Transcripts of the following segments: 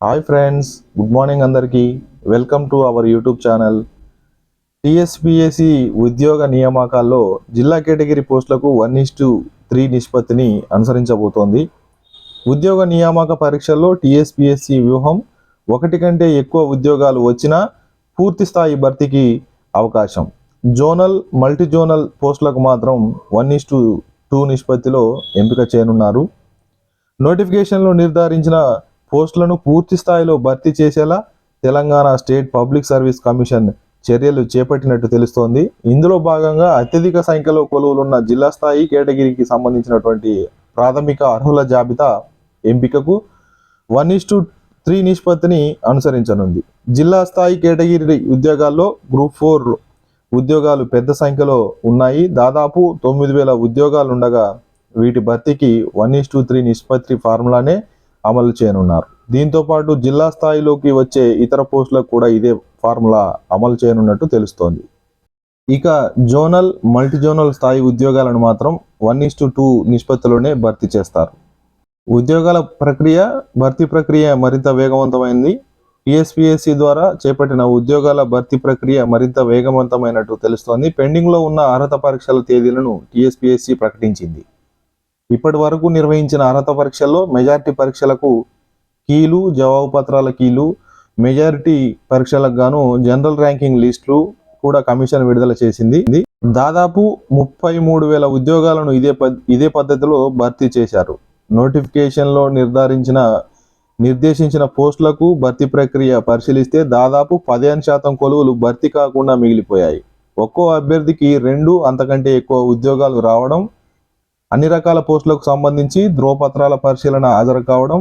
Hi friends good morning అందరికీ. Welcome to our YouTube channel. TSPSC ఉద్యోగ నియామకాల్లో జిల్లా కేటగిరీ పోస్టులకు వన్ ఇస్ టు త్రీ నిష్పత్తిని అనుసరించబోతోంది. ఉద్యోగ నియామక పరీక్షల్లో టిఎస్పిఎస్సి వ్యూహం ఒకటి కంటే ఎక్కువ ఉద్యోగాలు వచ్చినా పూర్తి స్థాయి భర్తీకి అవకాశం. జోనల్ మల్టీ జోనల్ పోస్టులకు మాత్రం వన్ ఇస్ టు టూ నిష్పత్తిలో ఎంపిక చేయనున్నారు. నోటిఫికేషన్లో నిర్ధారించిన పోస్టులను పూర్తి స్థాయిలో భర్తీ చేసేలా Telangana state public service commission చర్యలు చేపట్టినట్టు తెలుస్తోంది. ఇందులో భాగంగా అత్యధిక సంఖ్యలో కొలువులున్న జిల్లా స్థాయి కేటగిరీకి సంబంధించినటువంటి ప్రాథమిక అర్హుల జాబితా ఎంపికకు వన్ ఇస్ టు త్రీ నిష్పత్తిని అనుసరించనుంది. జిల్లా స్థాయి కేటగిరీ ఉద్యోగాల్లో గ్రూప్ ఫోర్ ఉద్యోగాలు పెద్ద సంఖ్యలో ఉన్నాయి. దాదాపు తొమ్మిది వేల ఉద్యోగాలు ఉండగా వీటి భర్తీకి వన్ ఇస్ టు త్రీ నిష్పత్తి ఫార్ములానే అమలు చేయనున్నారు. దీంతో పాటు జిల్లా స్థాయిలోకి వచ్చే ఇతర పోస్టులకు కూడా ఇదే ఫార్ములా అమలు చేయనున్నట్టు తెలుస్తోంది. ఇక జోనల్ మల్టీ జోనల్ స్థాయి ఉద్యోగాలను మాత్రం వన్ ఇస్ టు టూ నిష్పత్తిలోనే భర్తీ చేస్తారు. ఉద్యోగాల ప్రక్రియ భర్తీ ప్రక్రియ మరింత వేగవంతమైంది. టిఎస్పిఎస్సి ద్వారా చేపట్టిన ఉద్యోగాల భర్తీ ప్రక్రియ మరింత వేగవంతమైనట్టు తెలుస్తోంది. పెండింగ్లో ఉన్న అర్హత పరీక్షల తేదీలను టీఎస్పిఎస్సి ప్రకటించింది. ఇప్పటి వరకు నిర్వహించిన అర్హత పరీక్షల్లో మెజారిటీ పరీక్షలకు కీలు జవాబు పత్రాల కీలు మెజారిటీ పరీక్షలకు గాను జనరల్ ర్యాంకింగ్ లిస్టులు కూడా కమిషన్ విడుదల చేసింది. దాదాపు ముప్పై మూడు వేల ఉద్యోగాలను ఇదే పద్- ఇదే పద్ధతిలో భర్తీ చేశారు. నోటిఫికేషన్లో నిర్ధారించిన నిర్దేశించిన పోస్టులకు భర్తీ ప్రక్రియ పరిశీలిస్తే దాదాపు పదిహేను శాతం కొలువులు భర్తీ కాకుండా మిగిలిపోయాయి. ఒక్కో అభ్యర్థికి రెండు అంతకంటే ఎక్కువ ఉద్యోగాలు రావడం అన్ని రకాల పోస్టులకు సంబంధించి ధ్రువపత్రాల పరిశీలన హాజరు కావడం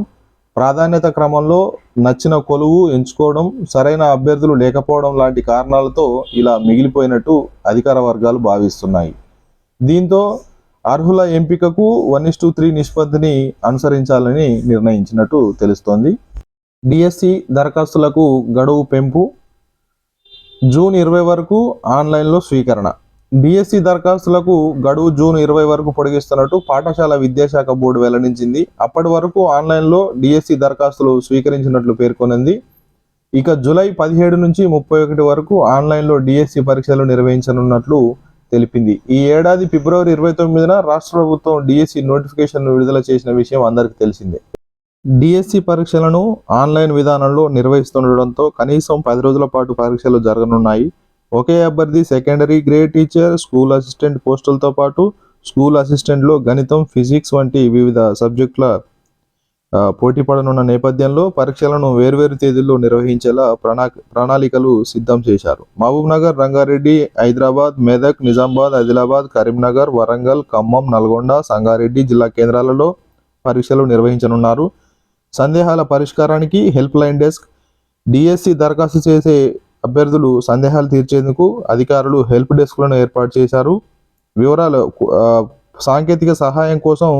ప్రాధాన్యత క్రమంలో నచ్చిన కొలువు ఎంచుకోవడం సరైన అభ్యర్థులు లేకపోవడం లాంటి కారణాలతో ఇలా మిగిలిపోయినట్టు అధికార వర్గాలు భావిస్తున్నాయి. దీంతో అర్హుల ఎంపికకు వన్ ఇస్ టూ త్రీ నిష్పత్తిని అనుసరించాలని నిర్ణయించినట్టు తెలుస్తోంది. డిఎస్సి దరఖాస్తులకు గడువు పెంపు జూన్ ఇరవై వరకు ఆన్లైన్లో స్వీకరణ. డిఎస్సి దరఖాస్తులకు గడువు జూన్ ఇరవై వరకు పొడిగిస్తున్నట్టు పాఠశాల విద్యాశాఖ బోర్డు వెల్లడించింది. అప్పటి వరకు ఆన్లైన్లో డిఎస్సి దరఖాస్తులు స్వీకరించినట్లు పేర్కొనింది. ఇక జూలై పదిహేడు నుంచి ముప్పై ఒకటి వరకు ఆన్లైన్లో డిఎస్సి పరీక్షలు నిర్వహించనున్నట్లు తెలిపింది. ఈ ఏడాది ఫిబ్రవరి ఇరవై తొమ్మిదిన రాష్ట్ర ప్రభుత్వం డిఎస్సి నోటిఫికేషన్ విడుదల చేసిన విషయం అందరికీ తెలిసిందే. డిఎస్సి పరీక్షలను ఆన్లైన్ విధానంలో నిర్వహిస్తుండటంతో కనీసం పది రోజుల పాటు పరీక్షలు జరగనున్నాయి. ఒకే అభ్యర్థి secondary grade teacher school assistant పోస్టులతో పాటు స్కూల్ అసిస్టెంట్లో గణితం ఫిజిక్స్ వంటి వివిధ సబ్జెక్టుల పోటీ పడనున్న నేపథ్యంలో పరీక్షలను వేర్వేరు తేదీల్లో నిర్వహించేలా ప్రణా ప్రణాళికలు సిద్ధం చేశారు. మహబూబ్నగర్ రంగారెడ్డి హైదరాబాద్ మెదక్ నిజామాబాద్ ఆదిలాబాద్ కరీంనగర్ వరంగల్ ఖమ్మం నల్గొండ సంగారెడ్డి జిల్లా కేంద్రాలలో పరీక్షలు నిర్వహించనున్నారు. సందేహాల పరిష్కారానికి హెల్ప్ లైన్ డెస్క్ డిఎస్సి దరఖాస్తు చేసే అభ్యర్థులు సందేహాలు తీర్చేందుకు అధికారులు హెల్ప్ డెస్క్లను ఏర్పాటు చేశారు. వివరాలు సాంకేతిక సహాయం కోసం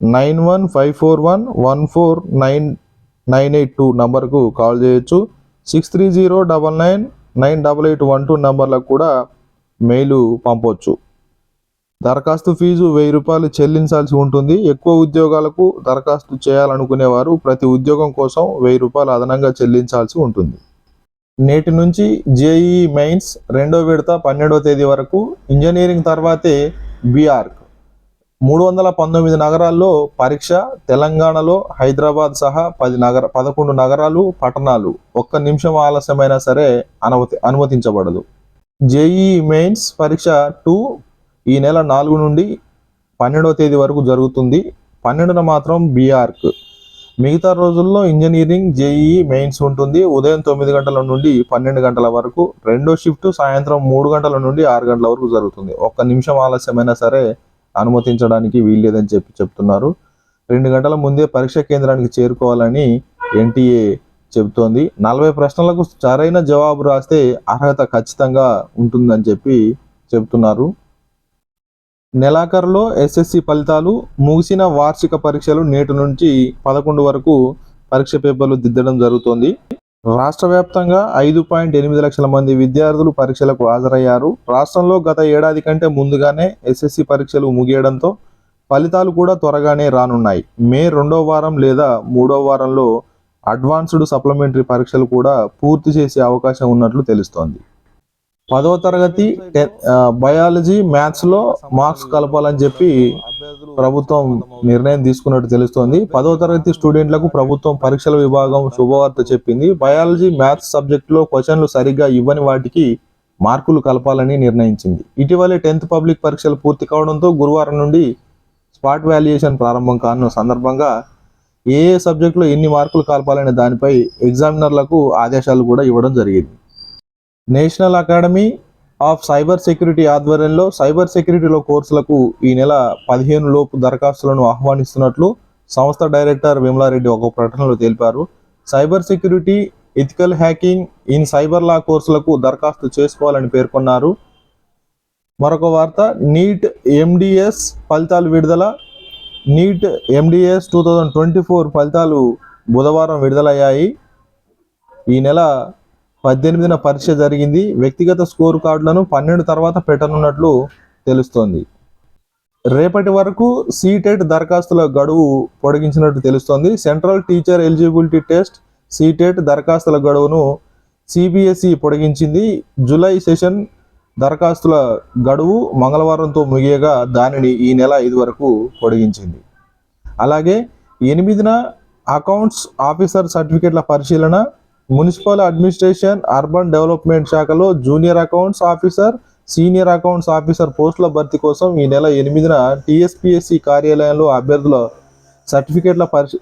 nine one five four one one four nine nine eight two నంబర్కు కాల్ చేయొచ్చు. Six three zero double nine nine double eight one two నంబర్లకు కూడా మెయిల్ పంపవచ్చు దరఖాస్తు ఫీజు వెయ్యి రూపాయలు చెల్లించాల్సి ఉంటుంది. ఎక్కువ ఉద్యోగాలకు దరఖాస్తు చేయాలనుకునేవారు ప్రతి ఉద్యోగం కోసం వెయ్యి రూపాయలు అదనంగా చెల్లించాల్సి ఉంటుంది. నేటి నుంచి జేఈ మెయిన్స్ రెండో విడత పన్నెండవ తేదీ వరకు ఇంజనీరింగ్ తర్వాతే బీఆర్క్. మూడు వందల పంతొమ్మిది నగరాల్లో పరీక్ష తెలంగాణలో హైదరాబాద్ సహా పది నగర పదకొండు నగరాలు పట్టణాలు ఒక్క నిమిషం ఆలస్యమైనా సరే అనుమతి అనుమతించబడదు. జేఈ మెయిన్స్ పరీక్ష టూ ఈ నెల నాలుగు నుండి పన్నెండవ తేదీ వరకు జరుగుతుంది. పన్నెండున మాత్రం బీఆర్క్. మిగతా రోజుల్లో ఇంజనీరింగ్ జేఈ మెయిన్స్ ఉంటుంది. ఉదయం తొమ్మిది గంటల నుండి పన్నెండు గంటల వరకు. రెండో షిఫ్ట్ సాయంత్రం మూడు గంటల నుండి ఆరు గంటల వరకు జరుగుతుంది. ఒక్క నిమిషం ఆలస్యమైనా సరే అనుమతించడానికి వీల్లేదని చెప్పి చెప్తున్నారు. రెండు గంటల ముందే పరీక్ష కేంద్రానికి చేరుకోవాలని ఎన్టీఏ చెబుతోంది. నలభై ప్రశ్నలకు సరైన జవాబు రాస్తే అర్హత ఖచ్చితంగా ఉంటుందని చెప్పి చెబుతున్నారు. నెలాఖరులో ఎస్ఎస్సి ఫలితాలు ముగిసిన వార్షిక పరీక్షలు నేటి నుంచి పదకొండు వరకు పరీక్ష పేపర్లు దిద్దడం జరుగుతోంది. రాష్ట్ర వ్యాప్తంగా ఐదు పాయింట్ ఎనిమిది లక్షల మంది విద్యార్థులు పరీక్షలకు హాజరయ్యారు. రాష్ట్రంలో గత ఏడాది కంటే ముందుగానే ఎస్ఎస్సి పరీక్షలు ముగియడంతో ఫలితాలు కూడా త్వరగానే రానున్నాయి. మే రెండో వారం లేదా మూడో వారంలో అడ్వాన్స్డ్ సప్లిమెంటరీ పరీక్షలు కూడా పూర్తి చేసే అవకాశం ఉన్నట్లు తెలుస్తోంది. పదవ తరగతి టెన్- బయాలజీ మ్యాథ్స్లో మార్క్స్ కలపాలని చెప్పి ప్రభుత్వం నిర్ణయం తీసుకున్నట్టు తెలుస్తోంది. పదో తరగతి స్టూడెంట్లకు ప్రభుత్వం పరీక్షల విభాగం శుభవార్త చెప్పింది. బయాలజీ మ్యాథ్స్ సబ్జెక్టులో క్వశ్చన్లు సరిగ్గా ఇవ్వని వాటికి మార్కులు కలపాలని నిర్ణయించింది. ఇటీవలే టెన్త్ పబ్లిక్ పరీక్షలు పూర్తి కావడంతో గురువారం నుండి స్పాట్ వాల్యుయేషన్ ప్రారంభం కానున్న సందర్భంగా ఏ ఏ సబ్జెక్టులో ఎన్ని మార్కులు కలపాలనే దానిపై ఎగ్జామినర్లకు ఆదేశాలు కూడా ఇవ్వడం జరిగింది. National academy of cyber security ఆధ్వర్యంలో సైబర్ సెక్యూరిటీలో కోర్సులకు ఈ నెల పదిహేను లోపు దరఖాస్తులను ఆహ్వానిస్తున్నట్లు సంస్థ డైరెక్టర్ విమలారెడ్డి ఒక ప్రకటనలో తెలిపారు. Cyber security ethical hacking in cyber law కోర్సులకు దరఖాస్తు చేసుకోవాలని పేర్కొన్నారు. మరొక వార్త నీట్ ఎండిఎస్ ఫలితాలు విడుదల NEET MDS two thousand twenty four ఫలితాలు బుధవారం విడుదలయ్యాయి. ఈ నెల పద్దెనిమిదిన పరీక్ష జరిగింది. వ్యక్తిగత స్కోర్ కార్డులను పన్నెండు తర్వాత పెట్టనున్నట్లు తెలుస్తోంది. రేపటి వరకు సీటెట్ దరఖాస్తుల గడువు పొడిగించినట్టు తెలుస్తోంది. Central teacher eligibility test CTET దరఖాస్తుల గడువును సిబిఎస్ఈ పొడిగించింది. జూలై సెషన్ దరఖాస్తుల గడువు మంగళవారంతో ముగియగా దానిని ఈ నెల ఐదు వరకు పొడిగించింది. అలాగే ఎనిమిదిన అకౌంట్స్ ఆఫీసర్ సర్టిఫికేట్ల పరిశీలన మున్సిపల్ అడ్మినిస్ట్రేషన్ అర్బన్ డెవలప్మెంట్ శాఖలో junior accounts officer senior accounts officer పోస్టుల భర్తీ కోసం ఈ నెల ఎనిమిదిన టీఎస్పీఎస్సీ కార్యాలయంలో అభ్యర్థుల సర్టిఫికెట్ల పరిశీ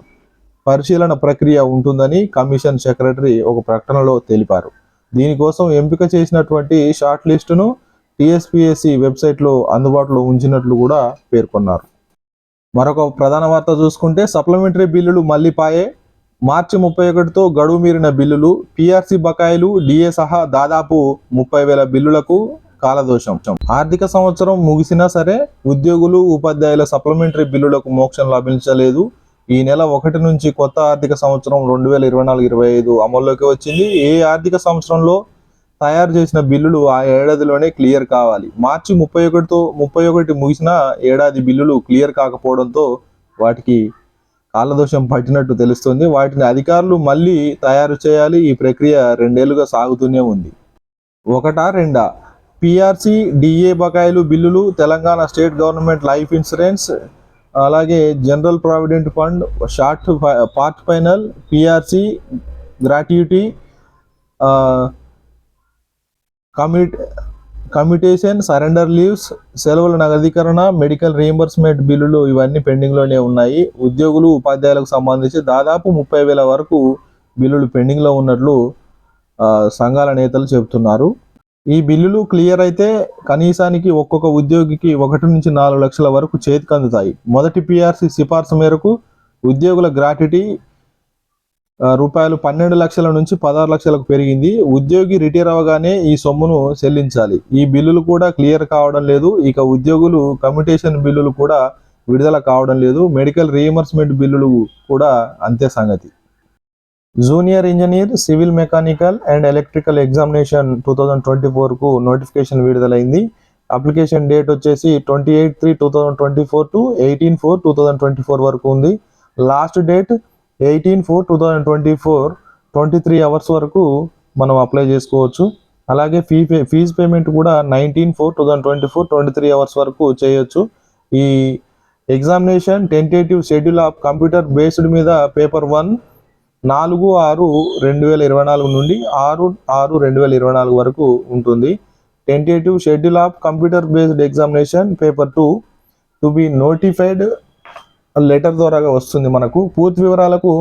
పరిశీలన ప్రక్రియ ఉంటుందని కమిషన్ సెక్రటరీ ఒక ప్రకటనలో తెలిపారు. దీనికోసం ఎంపిక చేసినటువంటి షార్ట్ లిస్టును టీఎస్పీఎస్సీ వెబ్సైట్లో అందుబాటులో ఉంచినట్లు కూడా పేర్కొన్నారు. మరొక ప్రధాన వార్త చూసుకుంటే సప్లిమెంటరీ బిల్లులు మళ్ళీ పాయే మార్చి ముప్పై ఒకటితో గడువు మీరిన బిల్లులు పిఆర్సి బకాయిలు డిఏ సహా దాదాపు ముప్పై వేల బిల్లులకు కాలదోషం. ఆర్థిక సంవత్సరం ముగిసినా సరే ఉద్యోగులు ఉపాధ్యాయుల సప్లిమెంటరీ బిల్లులకు మోక్షం లభించలేదు. ఈ నెల ఒకటి నుంచి కొత్త ఆర్థిక సంవత్సరం రెండు వేల ఇరవై నాలుగు ఇరవై ఐదు అమల్లోకి వచ్చింది. ఏ ఆర్థిక సంవత్సరంలో తయారు చేసిన బిల్లులు ఆ ఏడాదిలోనే క్లియర్ కావాలి. మార్చి ముప్పై ఒకటితో ముప్పై ఒకటి ముగిసిన ఏడాది బిల్లులు క్లియర్ కాకపోవడంతో వాటికి కాలదోషం పట్టినట్టు తెలుస్తుంది. వాటిని అధికారులు మళ్ళీ తయారు చేయాలి. ఈ ప్రక్రియ రెండేళ్ళుగా సాగుతూనే ఉంది. ఒకటా రెండా? పిఆర్సి డిఏ బకాయిలు బిల్లులు Telangana state government life insurance అలాగే general provident fund short part final PRC gratuity commit commutation surrender leaves సెలవుల నగదీకరణ మెడికల్ రీఎంబర్స్మెంట్ బిల్లులు ఇవన్నీ పెండింగ్లోనే ఉన్నాయి. ఉద్యోగులు ఉపాధ్యాయులకు సంబంధించి దాదాపు ముప్పై వేల వరకు బిల్లులు పెండింగ్లో ఉన్నట్లు సంఘాల నేతలు చెబుతున్నారు. ఈ బిల్లులు క్లియర్ అయితే కనీసానికి ఒక్కొక్క ఉద్యోగికి ఒకటి నుంచి నాలుగు లక్షల వరకు చేతికి అందుతాయి మొదటి పిఆర్సి సిఫార్సు మేరకు ఉద్యోగుల గ్రాట్యుటీ రూపాయలు పన్నెండు లక్షల నుంచి పదహారు లక్షలకు పెరిగింది. ఉద్యోగి రిటైర్ అవ్వగానే ఈ సొమ్మును చెల్లించాలి. ఈ బిల్లులు కూడా క్లియర్ కావడం లేదు. ఇక ఉద్యోగులు కమ్యూటేషన్ బిల్లులు కూడా విడుదల కావడం లేదు. మెడికల్ రీఎంబర్స్మెంట్ బిల్లులు కూడా అంతే సంగతి. Junior engineer civil mechanical and electrical examination two thousand twenty fork notification విడుదలైంది. అప్లికేషన్ డేట్ వచ్చేసి twenty eight three two thousand twenty four to eighteen four two thousand twenty four వరకు ఉంది. Last date eighteen four two thousand twenty four twenty three hours వరకు మనం apply చేసుకోవచ్చు. అలాగే fee pay fee payment కూడా nineteen four two thousand twenty four twenty three hours వరకు చేయొచ్చు. ఈ examination tentative schedule of computer based మీద paper one నాలుగు ఆరు రెండు వేల ఇరవై నాలుగు నుండి ఆరు ఆరు రెండు వేల ఇరవై నాలుగు వరకు ఉంటుంది. Tentative schedule of computer based examination paper two to be notified letter ద్వారా వస్తుంది మనకు. పూర్తి వివరాలకు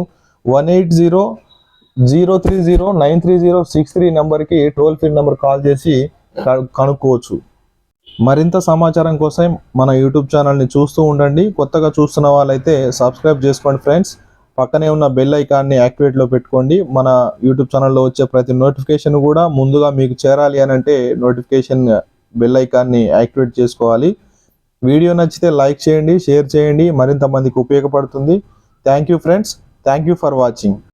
one eight zero zero three zero nine three zero six three నెంబర్కి టోల్ ఫ్రీ నెంబర్ కాల్ చేసి కనుక్కోవచ్చు. మరింత సమాచారం కోసం మన యూట్యూబ్ ఛానల్ని చూస్తూ ఉండండి. కొత్తగా చూస్తున్న వాళ్ళైతే సబ్స్క్రైబ్ చేసుకోండి ఫ్రెండ్స్. పక్కనే ఉన్న బెల్ ఐకాన్ని యాక్టివేట్లో పెట్టుకోండి. మన యూట్యూబ్ ఛానల్లో వచ్చే ప్రతి నోటిఫికేషన్ కూడా ముందుగా మీకు చేరాలి అని అంటే నోటిఫికేషన్ బెల్ ఐకాన్ని యాక్టివేట్ చేసుకోవాలి. వీడియో నచ్చితే లైక్ చేయండి షేర్ చేయండి. మరింత మందికి ఉపయోగపడుతుంది. Thank you friends thank you for watching